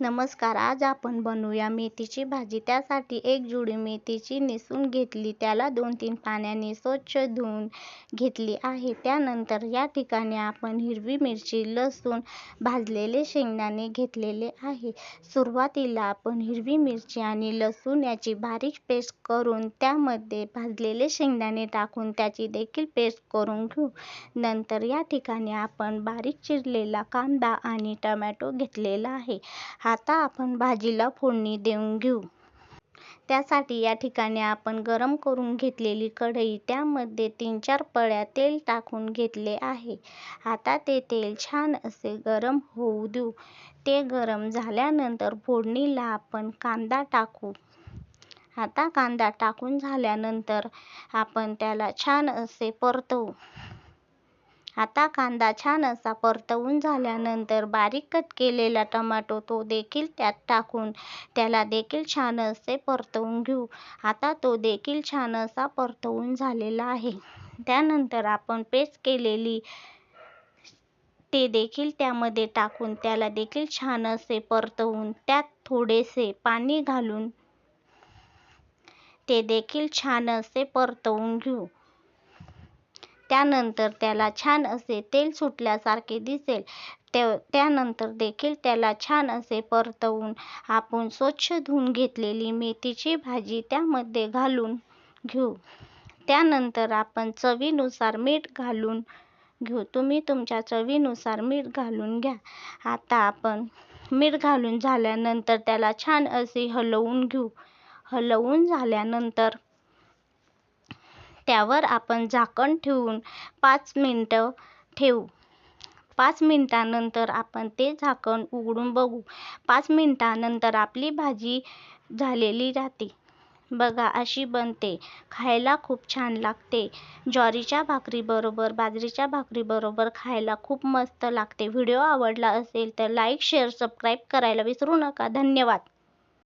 नमस्कार आज आपण बनवूया मेथीची भाजी. त्यासाठी एक जुडी मेथीची निसून घेतली. त्याला दोन तीन पाण्याने स्वच्छ धुवून घेतली आहे. त्यानंतर या ठिकाणी आपण हिरवी मिरची लसूण भाजलेले शेंगदाणे घेतलेले आहे. सुरुवातीला आपण हिरवी मिरची आणि लसूण याची बारीक पेस्ट करून त्यामध्ये भाजलेले शेंगदाणे टाकून त्याची देखील पेस्ट करून घेऊ. नंतर या ठिकाणी आपण बारीक चिरलेला कांदा आणि टमॅटो घेतलेला आहे. हा आता आपण भाजीला फोडणी देऊन घेऊ. त्यासाठी या ठिकाणी आपण गरम करून घेतलेली कढई त्यामध्ये तीन चार पळ्या तेल टाकून घेतले आहे. आता ते तेल छान असे गरम होऊ देऊ. ते गरम झाल्यानंतर फोडणीला आपण कांदा टाकू. आता कांदा टाकून झाल्यानंतर आपण त्याला छान असे परतवू. आता कांदा छान असा परतवून झाल्यानंतर बारीक कट केलेला टमाटो तो देखील त्यात टाकून त्याला देखील छान असे परतवून घेऊ. आता तो देखील छान असा परतवून झालेला आहे. त्यानंतर आपण पेस्ट केलेली ते देखील त्यामध्ये टाकून त्याला देखील छान असे परतवून त्यात थोडेसे पाणी घालून ते देखील छान असे परतवून घेऊ. त्यानंतर त्याला छान असे तेल सुटल्यासारखे दिसेल. त्यानंतर देखील त्याला छान असे परतवून आपण स्वच्छ धुवून घेतलेली मेथीची भाजी त्यामध्ये घालून घेऊ. त्यानंतर आपण चवीनुसार मीठ घालून घेऊ. तुम्ही तुमच्या चवीनुसार मीठ घालून घ्या. आता आपण मीठ घालून झाल्यानंतर त्याला छान असे हलवून घेऊ. हलवून झाल्यानंतर त्यावर आपण झाकण ठेवून पाच मिनटं ठेवू. पाच मिनटानंतर आपण ते झाकण उघडून बघू. पाच मिनटानंतर आपली भाजी झालेली राहते. बघा अशी बनते. खायला खूप छान लागते. ज्वारीच्या भाकरीबरोबर बाजरीच्या भाकरीबरोबर खायला खूप मस्त लागते. व्हिडिओ आवडला असेल तर लाईक शेअर सबस्क्राईब करायला विसरू नका. धन्यवाद.